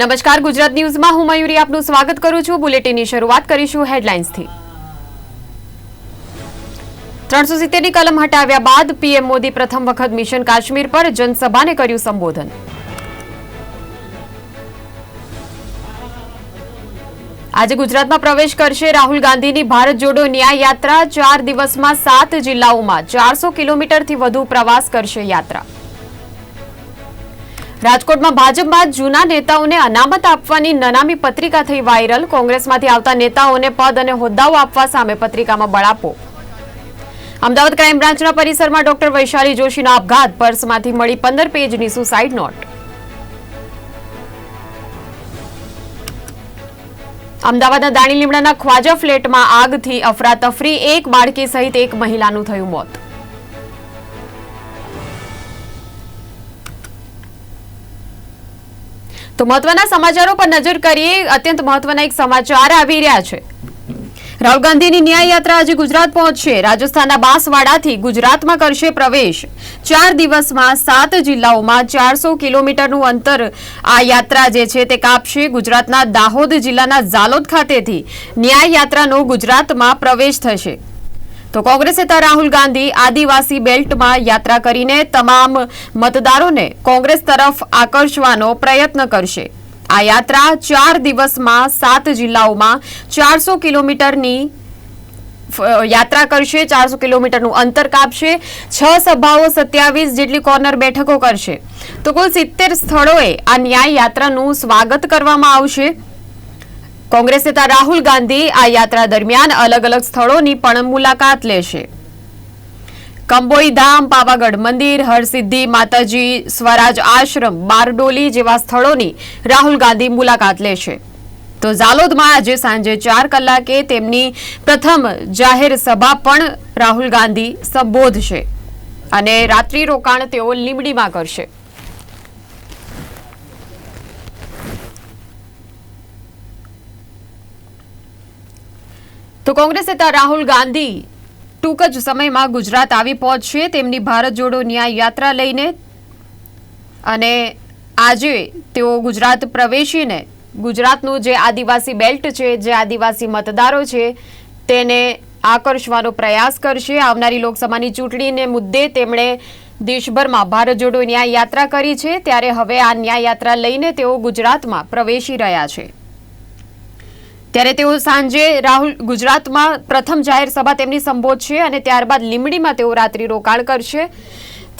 નમસ્કાર, ગુજરાત ન્યૂઝમાં હું મયુરી આપનું સ્વાગત કરું છું. બુલેટિનની શરૂઆત કરીશું હેડલાઇન્સથી. ત્રણસો સિત્તેરની કલમ હટાવ્યા બાદ પીએમ મોદી પ્રથમ વખત મિશન કાશ્મીર પર જનસભાને કર્યું સંબોધન. આજે ગુજરાતમાં પ્રવેશ કરશે રાહુલ ગાંધીની ભારત જોડો ન્યાય યાત્રા. ચાર દિવસમાં સાત જિલ્લાઓમાં ચારસો કિલોમીટરથી વધુ પ્રવાસ કરશે યાત્રા. રાજકોટમાં ભાજપમાં જૂના નેતાઓને અનામત આપવાની નનામી પત્રિકા થઈ વાયરલ. કોંગ્રેસમાંથી આવતા નેતાઓને પદ અને હોદ્દાઓ આપવા સામે પત્રિકામાં બળાપો. અમદાવાદ ક્રાઇમ બ્રાન્ચના પરિસરમાં ડોક્ટર વૈશાલી જોશીનો આપઘાત. પર્સમાંથી મળી પંદર પેજની સુસાઇડ નોટ. અમદાવાદના દાણી લીમડાના ખ્વાજા ફ્લેટમાં આગથી અફરાતફરી. એક બાળકી સહિત એક મહિલાનું થયું મોત. તો મહત્વના સમાચારો પર નજર કરીએ. અત્યંત મહત્વના એક સમાચાર આવી રહ્યા છે. રાહુલ ગાંધીની ન્યાય યાત્રા આજે ગુજરાત પહોંચશે. રાજસ્થાનના બાંસવાડાથી ગુજરાતમાં કરશે પ્રવેશ. ચાર દિવસમાં સાત જિલ્લાઓમાં ચારસો કિલોમીટરનું અંતર આ યાત્રા જે છે તે કાપશે ગુજરાતના દાહોદ જિલ્લાના ઝાલોદ ખાતેથી. ન્યાય યાત્રાનો ગુજરાતમાં પ્રવેશ થશે. તો કોંગ્રેસ નેતા રાહુલ ગાંધી આદિવાસી બેલ્ટમાં યાત્રા કરીને તમામ મતદારોને કોંગ્રેસ તરફ આકર્ષવાનો પ્રયત્ન કરશે. આ યાત્રા ચાર દિવસમાં સાત જિલ્લાઓમાં ચારસો કિલોમીટરની યાત્રા કરશે. ચારસો કિલોમીટરનું અંતર કાપશે. છ સભાઓ સત્યાવીસ જેટલી કોર્નર બેઠકો કરશે. તો કુલ સિત્તેર સ્થળોએ આ ન્યાય યાત્રાનું સ્વાગત કરવામાં આવશે. કોંગ્રેસ નેતા રાહુલ ગાંધી આ યાત્રા દરમિયાન અલગ અલગ સ્થળોની પણ મુલાકાત લેશે. કંબોઈ ધામ, પાવાગઢ મંદિર, હરસિદ્ધિ માતાજી સ્વરાજ આશ્રમ, બારડોલી જેવા સ્થળોની રાહુલ ગાંધી મુલાકાત લેશે. તો ઝાલોદમાં આજે સાંજે ચાર કલાકે તેમની પ્રથમ જાહેર સભા પણ રાહુલ ગાંધી સંબોધશે. અને રાત્રિ રોકાણ તેઓ લીંબડીમાં કરશે. તો કોંગ્રેસ નેતા રાહુલ ગાંધી ટૂંક જ સમયમાં ગુજરાત આવી પહોંચશે. તેમની ભારત જોડો ન્યાય યાત્રા લઈને અને આજે તેઓ ગુજરાત પ્રવેશીને ગુજરાતનું જે આદિવાસી બેલ્ટ છે, જે આદિવાસી મતદારો છે, તેને આકર્ષવાનો પ્રયાસ કરશે. આવનારી લોકસભાની ચૂંટણીને મુદ્દે તેમણે દેશભરમાં ભારત જોડો ન્યાય યાત્રા કરી છે. ત્યારે હવે આ ન્યાય યાત્રા લઈને તેઓ ગુજરાતમાં પ્રવેશી રહ્યા છે. ત્યારે તેઓ સાંજે રાહુલ ગુજરાતમાં પ્રથમ જાહેર સભા તેમની સંબોધશે અને ત્યારબાદ લીંબડીમાં તેઓ રાત્રિ રોકાણ કરશે.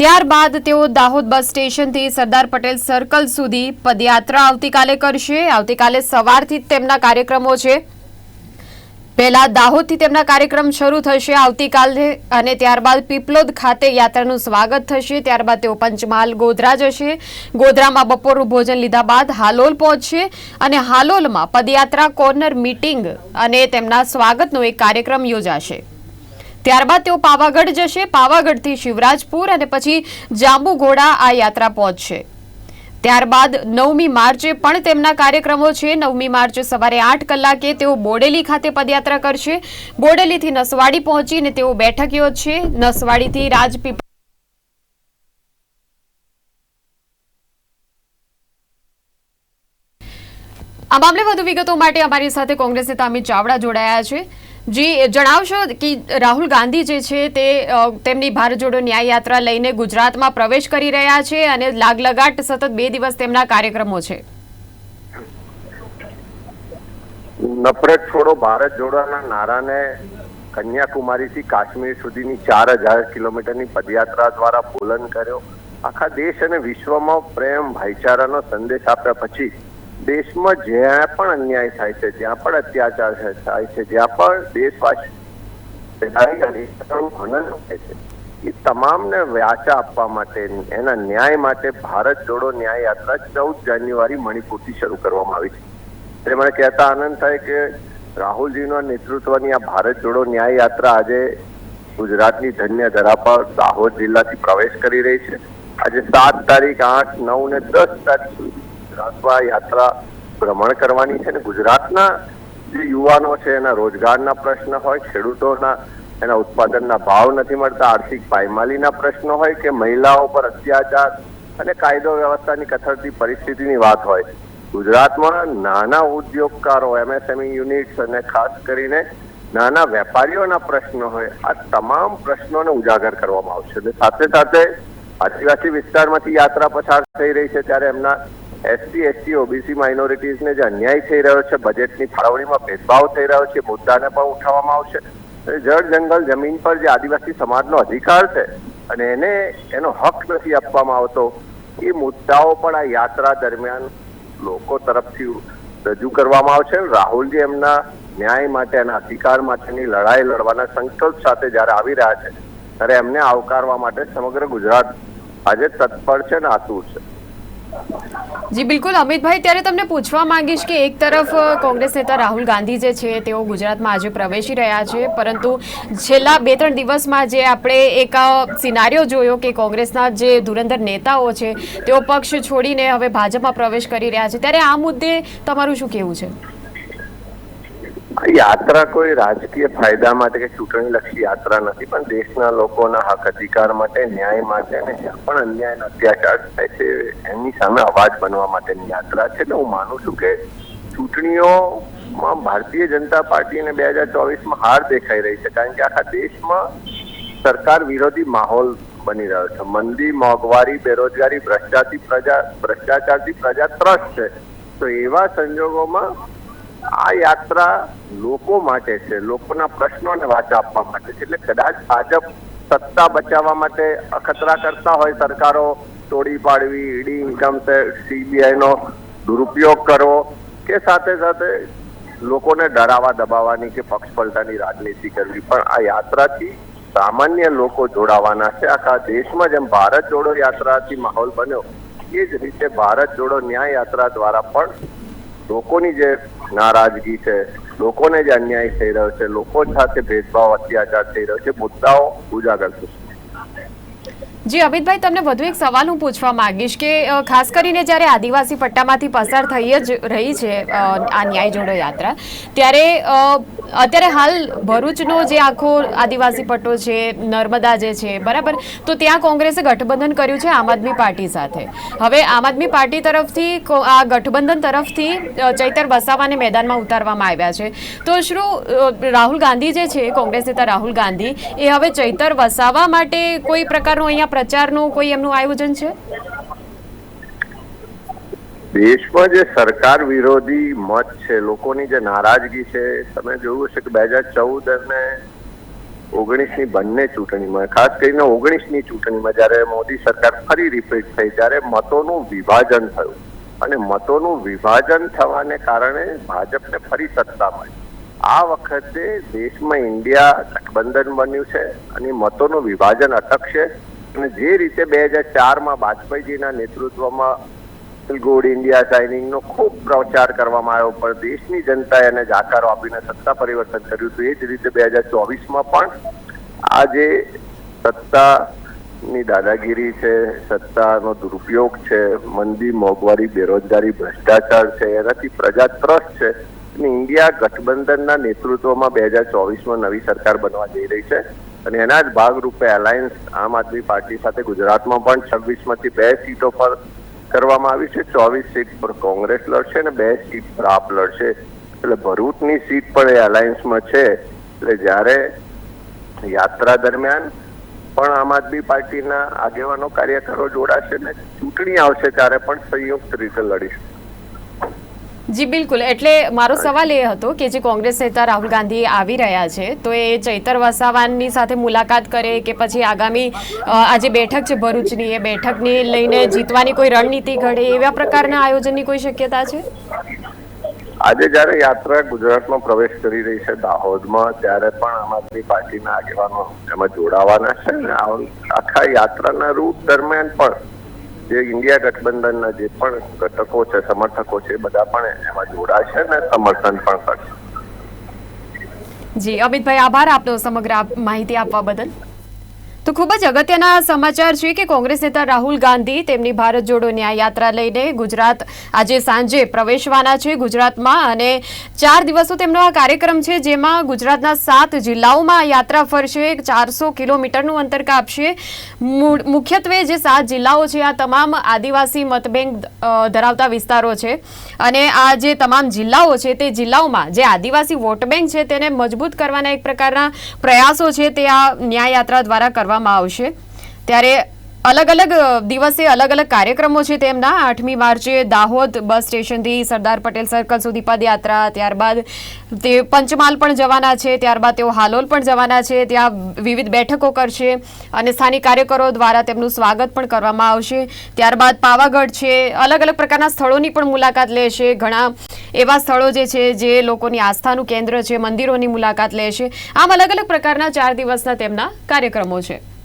ત્યારબાદ તેઓ દાહોદ બસ સ્ટેશનથી સરદાર પટેલ સર્કલ સુધી પદયાત્રા આવતીકાલે કરશે. આવતીકાલે સવારથી તેમના કાર્યક્રમો છે. પહેલા દાહોદથી તેમના કાર્યક્રમ શરૂ થશે, આવતીકાલે અને ત્યારબાદ પીપલોદ ખાતે યાત્રાનું સ્વાગત થશે. ત્યારબાદ તેઓ પંચમહાલ ગોધરા જશે. ગોધરામાં બપોરનું ભોજન લીધા બાદ હાલોલ પહોંચશે અને હાલોલમાં પદયાત્રા કોર્નર મીટિંગ અને તેમના સ્વાગતનો એક કાર્યક્રમ યોજાશે. ત્યારબાદ તેઓ પાવાગઢ જશે. પાવાગઢથી શિવરાજપુર અને પછી જાંબુઘોડા આ યાત્રા પહોંચશે. ત્યારબાદ નવમી માર્ચે પણ તેમના કાર્યક્રમો છે. નવમી માર્ચે સવારે આઠ કલાકે તેઓ બોડેલી ખાતે પદયાત્રા કરશે. બોડેલીથી નસવાડી પહોંચીને તેઓ બેઠક યોજશે નસવાડીથી રાજપીપળા આ મામલે વધુ વિગતો માટે અમારી સાથે કોંગ્રેસ નેતા અમિત ચાવડા જોડાયા છે. જી, જણાવશો કે રાહુલ ગાંધી જે છે તે તેમની ભારત જોડો ન્યાય લઈને ગુજરાતમાં પ્રવેશ કરી રહ્યા છે અને લાગલગાટ સતત બે દિવસ તેમના કાર્યક્રમો છે. નફરત છોડો ભારત જોડોના નારાને કન્યાકુમારીથી કાશ્મીર સુધીની ચાર હજાર કિલોમીટરની પદયાત્રા દ્વારા બોલન કર્યો. આખા દેશ અને વિશ્વમાં પ્રેમ, ભાઈચારાનો સંદેશ આપ્યા પછી દેશમાં જ્યાં પણ અન્યાય થાય છે, જ્યાં પણ અત્યાચાર થાય- છે, જ્યાં પણ દેશવાસી હનન થાય છે, એ તમામને વ્યાચા આપવા માટે, એના ન્યાય માટે ભારત જોડો ન્યાય યાત્રા ચૌદ જાન્યુઆરી મણિપુરથી શરૂ કરવામાં આવી છે. એટલે મને કહેતા આનંદ થાય કે રાહુલજીના નેતૃત્વની આ ભારત જોડો ન્યાય યાત્રા આજે ગુજરાતની ધન્ય ધરા પર દાહોદ જિલ્લાથી પ્રવેશ કરી રહી છે. આજે સાત તારીખ આઠ, નવ ને દસ તારીખ સુધી ગુજરાતમાં યાત્રા ભ્રમણ કરવાની છે અને ગુજરાતના જે યુવાનો છે, એના રોજગારના પ્રશ્ન હોય, ખેડૂતોના એના ઉત્પાદનના ભાવ નથી મળતા, આર્થિક પાયમાલીના પ્રશ્નો હોય કે મહિલાઓ પર અત્યાચાર અને કાયદો વ્યવસ્થાની કથળતી પરિસ્થિતિની વાત હોય. ગુજરાતમાં નાના ઉદ્યોગકારો, એમએસએમઈ યુનિટ્સ અને ખાસ કરીને નાના વેપારીઓના પ્રશ્નો હોય, આ તમામ પ્રશ્નોને ઉજાગર કરવામાં આવશે. અને સાથે સાથે આદિવાસી વિસ્તારમાંથી યાત્રા પસાર થઈ રહી છે, ત્યારે એમના એસટી એસટી, ઓબીસી માઇનોરિટીઝને જે અન્યાય થઈ રહ્યો છે બજેટની ફાળવણીમાં ભેદભાવ થઈ રહ્યો છે મુદ્દાને પણ ઉઠાવવામાં આવશે. જળ જંગલ જમીન પર જે આદિવાસી સમાજનો અધિકાર છે, અને એને, એનો હક નથી આપવામાં આવતો, એ મુદ્દાઓ પણ આ યાત્રા દરમિયાન લોકો તરફથી રજૂ કરવામાં આવશે. રાહુલજી એમના ન્યાય માટે અને અધિકાર માટેની લડાઈ લડવાના સંકલ્પ સાથે જ્યારે આવી રહ્યા છે, ત્યારે એમને આવકારવા માટે સમગ્ર ગુજરાત આજે તત્પર છે અને આતુર છે. જી, બિલકુલ. અમિતભાઈ, ત્યારે તમને પૂછવા માંગીશ કે એક તરફ કોંગ્રેસ નેતા રાહુલ ગાંધી જે છે, તેઓ ગુજરાતમાં આજે પ્રવેશી રહ્યા છે, પરંતુ છેલ્લા બે ત્રણ દિવસમાં જે આપણે એક સિનારીઓ જોયો કે કોંગ્રેસના જે ધુરંધર નેતાઓ છે, તેઓ પક્ષ છોડીને હવે ભાજપમાં પ્રવેશ કરી રહ્યા છે. ત્યારે આ મુદ્દે તમારું શું કહેવું છે? યાત્રા કોઈ રાજકીય ફાયદા માટે કે ચૂંટણી લક્ષી યાત્રા નથી, પણ દેશના લોકોના હક અધિકાર માટે, ન્યાય માટે અને જ્યાં પણ અન્યાય અત્યાચાર થાય છે એની સામે અવાજ બનવા માટેની યાત્રા છે. એટલે હું માનું છું કે ચૂંટણીઓમાં ભારતીય જનતા પાર્ટીને બે હજાર ચોવીસમાં હાર દેખાઈ રહી છે, કારણ કે આખા દેશમાં સરકાર વિરોધી માહોલ બની રહ્યો છે. મંદી, મોંઘવારી, બેરોજગારી ભ્રષ્ટાચારથી પ્રજા ભ્રષ્ટાચારથી પ્રજા ત્રસ્ત છે. તો એવા સંજોગોમાં આ યાત્રા લોકો માટે છે, લોકોના પ્રશ્નોને વાચા આપવા માટે છે. એટલે કદાચ ભાજપ સત્તા બચાવવા માટે અખતરા કરતા હોય, સરકારો તોડી પાડવી, ઈડી ઇન્કમ સીબીઆઈ નો દુરુપયોગ કરવો, કે સાથે સાથે લોકોને ડરાવા દબાવવાની કે પક્ષ પલટાની રાજનીતિ કરવી. પણ આ યાત્રાથી સામાન્ય લોકો જોડાવાના છે. આખા દેશમાં જેમ ભારત જોડો યાત્રાથી માહોલ બન્યો, એ જ રીતે ભારત જોડો ન્યાય યાત્રા દ્વારા પણ લોકોની જે નારાજગી છે, લોકોને જે અન્યાય થઈ રહ્યો છે, લોકો સાથે ભેદભાવ, અત્યાચાર થઈ રહ્યો છે, મુદ્દાઓ ઉજાગર થશે. જી, અમિતભાઈ, તમને વધુ એક સવાલ હું પૂછવા માંગીશ કે ખાસ કરીને જ્યારે આદિવાસી પટ્ટામાંથી પસાર થઈ જ રહી છે આ ન્યાય જોડો યાત્રા, ત્યારે અત્યારે હાલ ભરૂચનો જે આખો આદિવાસી પટ્ટો છે, નર્મદા જે છે, બરાબર? તો ત્યાં કોંગ્રેસે ગઠબંધન કર્યું છે આમ આદમી પાર્ટી સાથે. હવે આમ આદમી પાર્ટી તરફથી આ ગઠબંધન તરફથી ચૈતર વસાવાને મેદાનમાં ઉતારવામાં આવ્યા છે. તો શું રાહુલ ગાંધી જે છે, કોંગ્રેસ નેતા રાહુલ ગાંધી, એ હવે ચૈતર વસાવા માટે કોઈ પ્રકારનું અહીંયા પ્રચારનું કોઈ એમનું આયોજન છે? દેશમાં જે સરકાર વિરોધી મત છે, લોકોની જે નારાજગી છે, તમે જોયું છે કે બે હજાર ચૌદ અને ઓગણીસની બંને ચૂંટણીમાં, ખાસ કરીને ઓગણીસની ચૂંટણીમાં જ્યારે મોદી સરકાર ફરી રિપીટ થઈ, ત્યારે મતોનું વિભાજન થયું. અને મતોનું વિભાજન થવાને કારણે ભાજપને ફરી સત્તા મળી. આ વખતે દેશમાં ઇન્ડિયા ગઠબંધન બન્યું છે અને મતોનું વિભાજન અટકશે. અને જે રીતે બે હજાર ચારમાં વાજપેયીજીના નેતૃત્વમાં ગુડ ઇન્ડિયા સાઇનિંગનો ખૂબ પ્રચાર કરવામાં આવ્યો, પણ દેશની જનતાએ એને જાકારો આપીને સત્તા પરિવર્તન કર્યું હતું. એ જ રીતે બે હજાર ચોવીસમાં પણ આ જે સત્તાની દાદાગીરી છે, સત્તાનો દુરુપયોગ છે, મંદી, મોંઘવારી, બેરોજગારી, ભ્રષ્ટાચાર છે, એનાથી પ્રજા ત્રસ્ત છે, અને ઇન્ડિયા ગઠબંધનના નેતૃત્વમાં બે હજાર ચોવીસમાં નવી સરકાર બનવા જઈ રહી છે. અને એના જ ભાગરૂપે એલાયન્સ આમ આદમી પાર્ટી સાથે ગુજરાતમાં પણ છવ્વીસમાંથી બે સીટો પર કરવામાં આવી છે. ચોવીસ સીટ પર કોંગ્રેસ લડશે અને બે સીટ પર આપ લડશે. એટલે ભરૂચની સીટ પણ એ અલાયન્સમાં છે. એટલે જ્યારે યાત્રા દરમિયાન પણ આમ આદમી પાર્ટીના આગેવાનો કાર્યકરો જોડાશે ને ચૂંટણી આવશે ત્યારે પણ સંયુક્ત રીતે લડીશું. જી બિલકુલ. એટલે મારો સવાલ એ હતો કે જે કોંગ્રેસ નેતા રાહુલ ગાંધી આવી રહ્યા છે તો એ ચૈતર વસાવાની સાથે મુલાકાત કરે કે પછી આગામી આજે આ જે બેઠક છે ભરૂચની એ બેઠકની લઈને જીતવાની કોઈ રણનીતિ ઘડે એવા પ્રકારના આયોજનની કોઈ શક્યતા છે? આજે જ્યારે યાત્રા ગુજરાતમાં પ્રવેશ કરી રહી છે દાહોદમાં ત્યારે પણ આમ આદમી પાર્ટીના આગેવાનો એમાં જોડાવાના છે આખા યાત્રાના રૂટ દરમિયાન પણ જે ઇન્ડિયા ગઠબંધનના જે પણ ઘટકો છે, સમર્થકો છે બધા પણ એમાં જોડાશે અને સમર્થન પણ કરશે. જી, અમિતભાઈ, આભાર આપનો સમગ્ર માહિતી આપવા બદલ. તો ખૂબ જ અગત્યના સમાચાર છે કે કોંગ્રેસ નેતા રાહુલ ગાંધી તેમની ભારત જોડો ન્યાય યાત્રા લઈને ગુજરાત આજે સાંજે પ્રવેશવાના છે ગુજરાતમાં અને ચાર દિવસો તેમનો આ કાર્યક્રમ છે જેમાં ગુજરાતના સાત જિલ્લાઓમાં યાત્રા ફરશે ચારસો કિલોમીટરનું અંતર કાપશે. મુખ્યત્વે જે સાત જિલ્લાઓ છે, આ તમામ આદિવાસી મતબેંક ધરાવતા વિસ્તારો છે. અને આ જે તમામ જિલ્લાઓ છે, તે જિલ્લાઓમાં જે આદિવાસી વોટ બેંક છે, તેને મજબૂત કરવાના એક પ્રકારના પ્રયાસો છે, તે આ ન્યાય યાત્રા દ્વારા કરવામાં આવશે. ત્યારે અલગ અલગ દિવસે અલગ અલગ કાર્યક્રમો છે તેમના. આઠમી માર્ચે દાહોદ બસ સ્ટેશનથી સરદાર પટેલ સર્કલ સુધી પદયાત્રા. ત્યારબાદ તે પંચમહાલ પણ જવાના છે. ત્યારબાદ તેઓ હાલોલ પણ જવાના છે. ત્યાં વિવિધ બેઠકો કરશે અને સ્થાનિક કાર્યકરો દ્વારા તેમનું સ્વાગત પણ કરવામાં આવશે. ત્યારબાદ પાવાગઢ છે. અલગ અલગ પ્રકારના સ્થળોની પણ મુલાકાત લેશે. ઘણા એવા સ્થળો જે છે, જે લોકોની આસ્થાનું કેન્દ્ર છે, મંદિરોની મુલાકાત લે છે. આમ અલગ અલગ પ્રકારના ચાર દિવસના તેમના કાર્યક્રમો છે.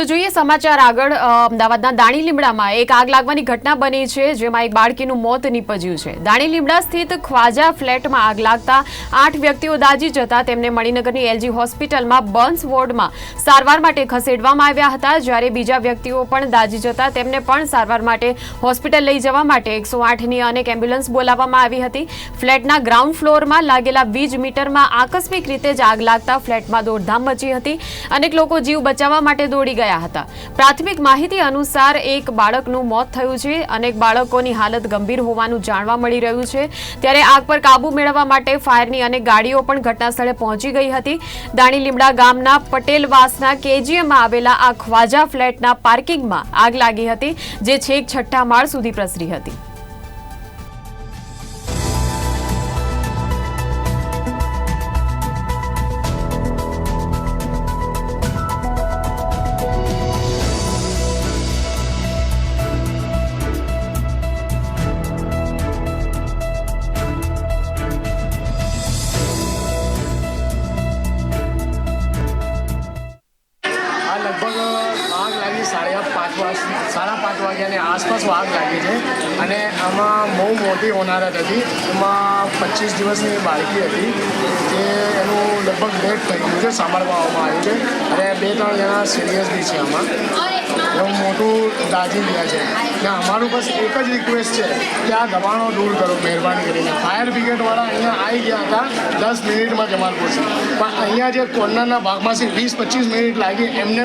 તો જોઈએ સમાચાર આગળ અમદાવાદના દાણી લીમડામાં એક આગ લાગવાની ઘટના બની છે, જેમાં એક બાળકીનું મોત નીપજ્યું છે. દાણી લીમડા સ્થિત ખ્વાજા ફ્લેટમાં આગ લાગતા આઠ વ્યક્તિઓ દાજી જતા તેમને મણિનગરની એલજી હોસ્પિટલમાં બર્ન્સ વોર્ડમાં સારવાર માટે ખસેડવામાં આવ્યા હતા. જ્યારે બીજા વ્યક્તિઓ પણ દાજી જતા, તેમને પણ સારવાર માટે હોસ્પિટલ લઈ જવા માટે એકસો આઠની અનેક એમ્બ્યુલન્સ બોલાવવામાં આવી હતી. ફ્લેટના ગ્રાઉન્ડ ફ્લોરમાં લાગેલા વીજ મીટરમાં આકસ્મિક રીતે જ આગ લાગતા ફ્લેટમાં દોડધામ મચી હતી. અનેક લોકો જીવ બચાવવા માટે દોડી ગયા હતા. પ્રાથમિક માહિતી અનુસાર એક બાળકનું મોત થયું છે. અનેક બાળકોની હાલત ગંભીર હોવાનું જાણવા મળી રહ્યું છે. ત્યારે આગ પર કાબુ મેળવવા માટે ફાયરની અનેક ગાડીઓ પણ ઘટના સ્થળે પહોંચી ગઈ હતી. દાણી લીમડા ગામના પટેલવાસના કેજીએમમાં આવેલા આ ખ્વાજા ફ્લેટના પાર્કિંગમાં આગ લાગી હતી, જે છેક છઠ્ઠા માળ સુધી પ્રસરી હતી. સાંભળવામાં આવ્યું છે. અને બે ત્રણ જણા સિરિયસ બી છે આમાં. એવું મોટું દાજી ગયા છે. ને અમારું બસ એક જ રિક્વેસ્ટ છે કે આ દબાણો દૂર કરો મહેરબાની કરીને. ફાયર બ્રિગેડવાળા અહીંયા આવી ગયા હતા દસ મિનિટમાં જમાલપુર પણ અહીંયા જે કોર્નરના ભાગમાંથી વીસ પચીસ મિનિટ લાગી એમને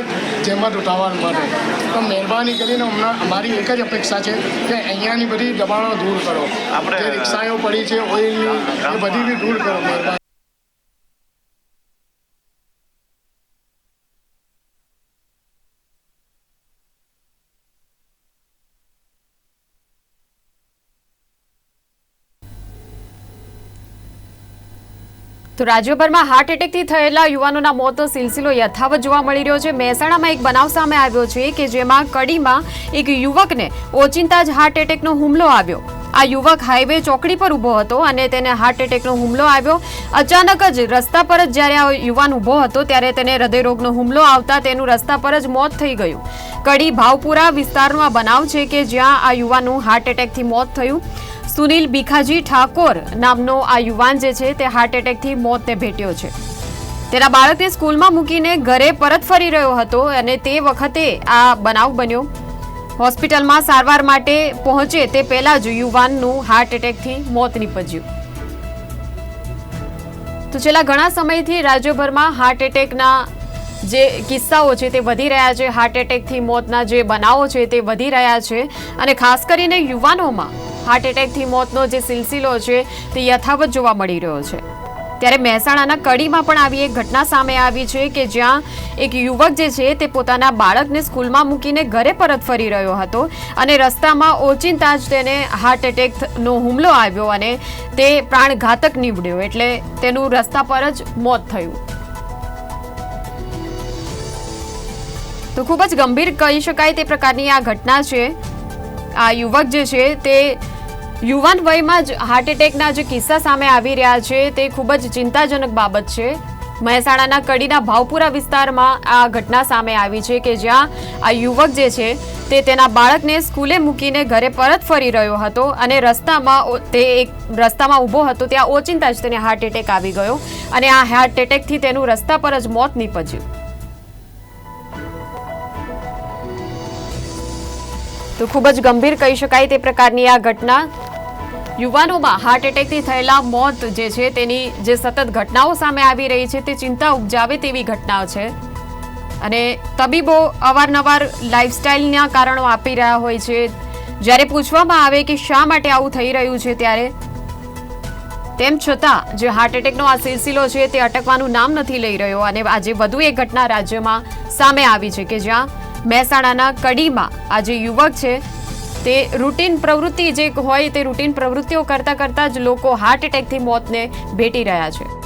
જેમત ઉઠાવવા માટે તો મહેરબાની કરીને હમણાં અમારી એક જ અપેક્ષા છે કે અહીંયાની બધી દબાણો દૂર કરો. આપણે રિક્ષાઓ પડી છે ઓઇલની એ બધી બી દૂર કરો મહેરબાની. તો રાજ્યભરમાં હાર્ટ એટેકથી થયેલા યુવાનોના મોતનો સિલસિલો યથાવત જોવા મળી રહ્યો છે. મહેસાણામાં એક બનાવ સામે આવ્યો છે કે જેમાં કડીમાં એક યુવકને ઓચિંતા જ હાર્ટ એટેકનો હુમલો આવ્યો. આ યુવક હાઈવે ચોકડી પર ઊભો હતો અને તેને હાર્ટ એટેકનો હુમલો આવ્યો. અચાનક જ રસ્તા પર જ જ્યારે આ યુવાન ઊભો હતો ત્યારે તેને હૃદયરોગનો હુમલો આવતા તેનું રસ્તા પર જ મોત થઈ ગયું. કડી ભાવપુરા વિસ્તારનો આ બનાવ છે કે જ્યાં આ યુવાનનું હાર્ટ એટેકથી મોત થયું. સુનિલ ભીખાજી ઠાકોર નામનો આ યુવાન જે છે તે હાર્ટ એટેકથી મોતને ભેટ્યો છે. તેના બાળકને સ્કૂલમાં મૂકીને ઘરે પરત ફરી રહ્યો હતો અને તે વખતે આ બનાવ બન્યો. હોસ્પિટલમાં સારવાર માટે પહોંચે તે પહેલા જ યુવાનનું હાર્ટ એટેકથી મોત નીપજ્યું. તો છેલ્લા ઘણા સમયથી રાજ્યભરમાં હાર્ટ એટેકના જે કિસ્સાઓ છે તે વધી રહ્યા છે. હાર્ટ એટેકથી મોતના જે બનાવો છે તે વધી રહ્યા છે અને ખાસ કરીને યુવાનોમાં હાર્ટ એટેકથી મોતનો જે સિલસિલો છે તે યથાવત જોવા મળી રહ્યો છે. ત્યારે મહેસાણાના કડીમાં પણ આવી એક ઘટના સામે આવી છે કે જ્યાં એક યુવક જે છે તે પોતાના બાળકને સ્કૂલમાં મૂકીને ઘરે પરત ફરી રહ્યો હતો અને રસ્તામાં ઓચિંતા જ તેને હાર્ટ એટેકનો હુમલો આવ્યો અને તે પ્રાણઘાતક નીવડ્યો એટલે તેનું રસ્તા પર જ મોત થયું. તો ખૂબ જ ગંભીર કહી શકાય તે પ્રકારની આ ઘટના છે. આ યુવક જે છે તે યુવાન વયમાં જ હાર્ટ એટેકના જે કિસ્સા સામે આવી રહ્યા છે, તે ખૂબ જ ચિંતાજનક બાબત છે. મહેસાણાના કડીના ભાવપુરા વિસ્તારમાં આ ઘટના સામે આવી છે કે જ્યાં આ યુવક જે છે, તે તેના બાળકને સ્કૂલે મૂકીને ઘરે પરત ફરી રહ્યો હતો અને રસ્તામાં તે એક રસ્તામાં ઊભો હતો, ત્યાં ઓચિંતા જ તેને હાર્ટ એટેક આવી ગયો અને આ હાર્ટ એટેકથી તેનું રસ્તા પર જ મોત નીપજ્યું. તો ખૂબ જ ગંભીર કહી શકાય તે પ્રકારની આ ઘટના. યુવાનોમાં હાર્ટ એટેકથી થયેલા મોત જે છે તેની જે સતત ઘટનાઓ સામે આવી રહી છે તે ચિંતા ઉપજાવે તેવી ઘટના છે. અને તબીબો અવારનવાર લાઇફસ્ટાઇલના કારણો આપી રહ્યા હોય છે. જ્યારે પૂછવામાં આવે કે શા માટે આવું થઈ રહ્યું છે ત્યારે તેમ છતાં જે હાર્ટ એટેકનો આ સિલસિલો છે તે અટકવાનું નામ નથી લઈ રહ્યો. અને આજે વધુ એક ઘટના રાજ્યમાં સામે આવી છે કે જ્યાં મહેસાણાના કડીમાં આ જે યુવક છે. તે રૂટીન પ્રવૃત્તિ જે હોય તે રૂટીન પ્રવૃત્તિઓ કરતા કરતા જ લોકો હાર્ટ એટેકથી મોતને ભેટી રહ્યા છે.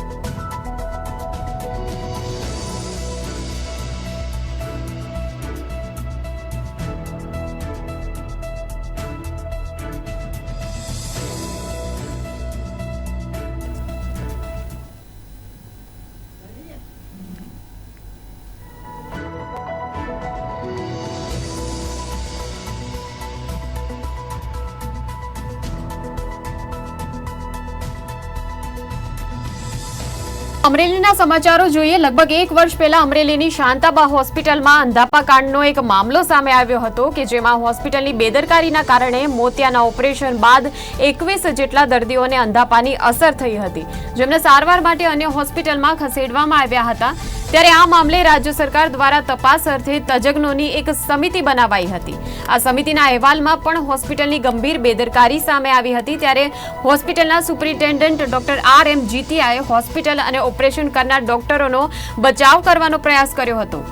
અમરેલીના સમાચારો જોઈએ. લગભગ એક વર્ષ પહેલા અમરેલીની શાંતાબા હોસ્પિટલમાં અંધાપા કાંડનો એક મામલો સામે આવ્યો હતો કે જેમાં હોસ્પિટલની બેદરકારીના કારણે મોતિયાના ઓપરેશન બાદ એકવીસ જેટલા દર્દીઓને અંધાપાની અસર થઈ હતી. જેમને સારવાર માટે અન્ય હોસ્પિટલમાં ખસેડવામાં આવ્યા હતા. ત્યારે આ મામલે રાજ્ય સરકાર દ્વારા તપાસ અર્થે તજજ્ઞોની એક સમિતિ બનાવાઈ હતી. આ સમિતિના અહેવાલમાં પણ હોસ્પિટલની ગંભીર બેદરકારી સામે આવી હતી. ત્યારે હોસ્પિટલના સુપ્રિન્ટેન્ડન્ટ ડોક્ટર આર એમ જીતિયાએ હોસ્પિટલ અને ઓપરેશન કરનાર ડોક્ટરોનો બચાવ કરવાનો પ્રયાસ કર્યો હતો.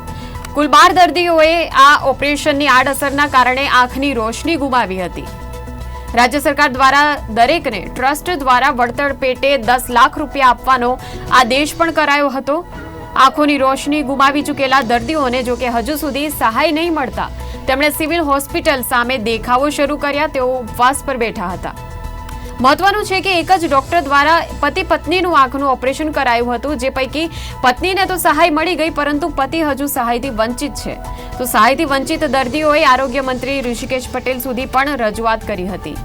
કુલ બાર દર્દીઓએ આ ઓપરેશનની આડઅસરના કારણે આંખની રોશની ગુમાવી હતી. રાજ્ય સરકાર દ્વારા દરેકને ટ્રસ્ટ દ્વારા વળતર પેટે દસ લાખ રૂપિયા આપવાનો આદેશ પણ કરાયો હતો. આંખોની રોશની ગુમાવી ચૂકેલા દર્દીઓને જો કે હજુ સુધી સહાય નહીં મળતા. તેમણે સિવિલ હોસ્પિટલ સામે દેખાવો શરૂ કર્યા, તેઓ ઉપવાસ પર બેઠા હતા. મહત્વનું છે કે એક જ ડોક્ટર દ્વારા પતિ પત્નીનું આંખનું ઓપરેશન કરાયું હતું, જે પૈકી પત્નીને તો સહાય મળી ગઈ, પરંતુ પતિ હજુ સહાયથી વંચિત છે. તો સહાયથી વંચિત દર્દીઓએ આરોગ્ય મંત્રી ઋષિકેશ પટેલ સુધી પણ રજૂઆત કરી હતી.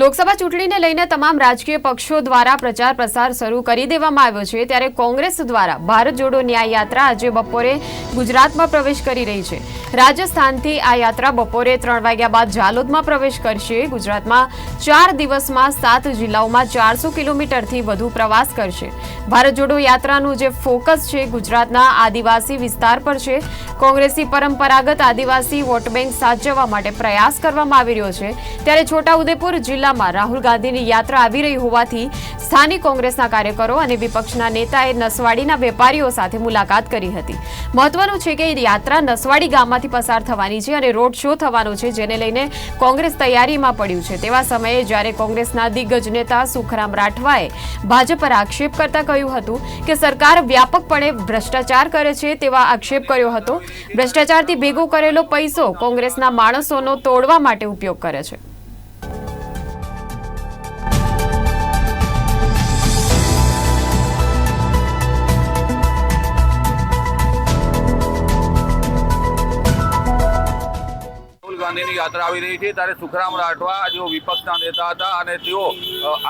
લોકસભા ચૂંટણીને લઈને તમામ રાજકીય પક્ષો દ્વારા પ્રચાર પ્રસાર શરૂ કરી દેવામાં આવ્યો છે. ત્યારે કોંગ્રેસ દ્વારા ભારત જોડો ન્યાય યાત્રા આજે બપોરે ગુજરાતમાં પ્રવેશ કરી રહી છે. રાજસ્થાનથી આ યાત્રા બપોરે ત્રણ વાગ્યા બાદ જાલોદમાં પ્રવેશ કરશે. ગુજરાતમાં ચાર દિવસમાં સાત જિલ્લાઓમાં ચારસો કિલોમીટરથી વધુ પ્રવાસ કરશે. ભારત જોડો યાત્રાનું જે ફોકસ છે ગુજરાતના આદિવાસી વિસ્તાર પર છે. કોંગ્રેસી પરંપરાગત આદિવાસી વોટ બેંક સાચવવા માટે પ્રયાસ કરવામાં આવી રહ્યો છે. ત્યારે છોટાઉદેપુર જિલ્લા જિલ્લામાં રાહુલ ગાંધીની યાત્રા આવી રહી હોવાથી સ્થાનિક કોંગ્રેસના કાર્યકરો અને વિપક્ષના નેતાએ નસવાડીના વેપારીઓ સાથે મુલાકાત કરી હતી. મહત્વનું છે કે યાત્રા નસવાડી ગામમાંથી પસાર થવાની છે અને રોડ શો થવાનો છે, જેને લઈને કોંગ્રેસ તૈયારીમાં પડ્યું છે. તેવા સમયે જ્યારે કોંગ્રેસના દિગ્ગજ નેતા સુખરામ રાઠવાએ ભાજપ પર આક્ષેપ કરતા કહ્યું હતું કે સરકાર વ્યાપકપણે ભ્રષ્ટાચાર કરે છે તેવા આક્ષેપ કર્યો હતો. ભ્રષ્ટાચારથી ભેગો કરેલો પૈસો કોંગ્રેસના માણસોનો તોડવા માટે ઉપયોગ કરે છે. યાત્રા આવી રહી છે. ત્યારે સુખરામ રાઠવા જેઓ વિપક્ષના નેતા હતા અને તેઓ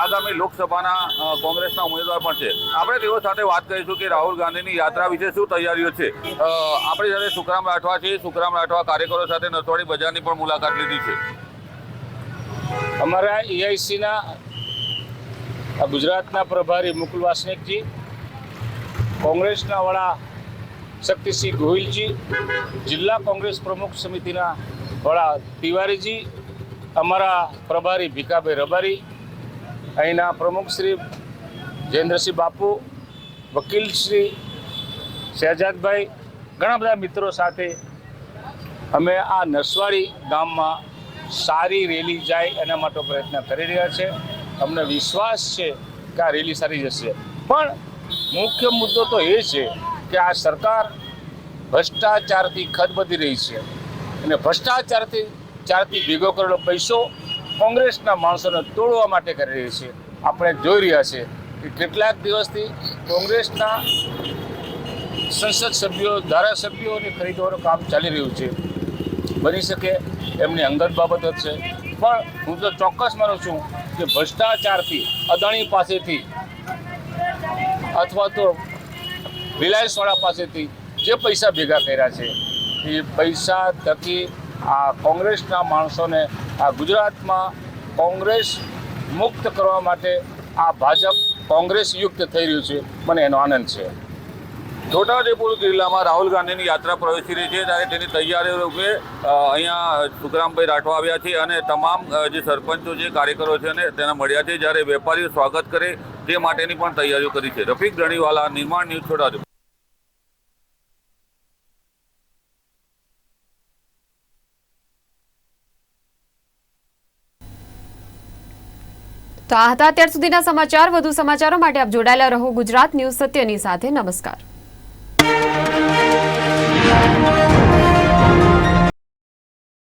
આગામી લોકસભાના કોંગ્રેસના ઉમેદવાર પણ છે. આપણે તેઓ સાથે વાત કરીશું કે રાહુલ ગાંધીની યાત્રા વિશે શું તૈયારીઓ છે. આપણે સાથે સુખરામ રાઠવા છે સુખરામ રાઠવા કાર્યકરો સાથે નસવાડી બજારની પણ મુલાકાત લીધી છે. અમારા એઆઈસીના ગુજરાતના પ્રભારી મુકુલ વાસનિકજી, કોંગ્રેસના વડા શક્તિસિંહ ગોહિલજી, જિલ્લા કોંગ્રેસ પ્રમુખ સમિતિના વડા તિવારીજી, અમારા પ્રભારી ભીખાભાઈ રબારી, અહીંના પ્રમુખ શ્રી જયેન્દ્રસિંહ બાપુ, વકીલ શ્રી શહેજાદભાઈ, ઘણા બધા મિત્રો સાથે અમે આ નસવાડી ગામમાં સારી રેલી જાય એના માટે પ્રયત્ન કરી રહ્યા છે. અમને વિશ્વાસ છે કે આ રેલી સારી જશે. પણ મુખ્ય મુદ્દો તો એ છે કે આ સરકાર ભ્રષ્ટાચારથી ખદબદી રહી છે. અને ભ્રષ્ટાચારથી ચારથી ભેગો કરેલો પૈસો કોંગ્રેસના માણસોને તોડવા માટે કરી રહી છે. આપણે જોઈ રહ્યા છે કે કેટલાક દિવસથી કોંગ્રેસના સંસદ સભ્યો, ધારાસભ્યોને ખરીદવાનું કામ ચાલી રહ્યું છે. બની શકે એમની અંગત બાબત જ છે. પણ હું તો ચોક્કસ માનું છું કે ભ્રષ્ટાચારથી, અદાણી પાસેથી અથવા તો રિલાયન્સવાળા પાસેથી જે પૈસા ભેગા કર્યા છે એ પૈસા થકી આ કોંગ્રેસના માણસોને આ ગુજરાતમાં કોંગ્રેસ મુક્ત કરવા માટે આ ભાજપ કોંગ્રેસ યુક્ત થઈ રહ્યું છે. મને એનો આનંદ છે. છોટાઉદેપુર જિલ્લામાં રાહુલ ગાંધીની યાત્રા પ્રવેશી રહી છે ત્યારે તેની તૈયારીઓ રૂપે અહીંયા સુખરામભાઈ રાઠવા આવ્યા છે અને તમામ જે સરપંચો છે, કાર્યકરો છે અને તેના મળ્યા છે જ્યારે વેપારીઓ સ્વાગત કરે તે માટેની પણ તૈયારીઓ કરી છે. રફીક ધણીવાલા, નિર્માણ ન્યૂઝ છોટાઉદેપુર. તો આ હતા. અત્યાર સુધીના સમાચાર, વધુ સમાચારો માટે આપ જોડાયેલા રહો ગુજરાત ન્યૂઝ સત્યની સાથે. નમસ્કાર.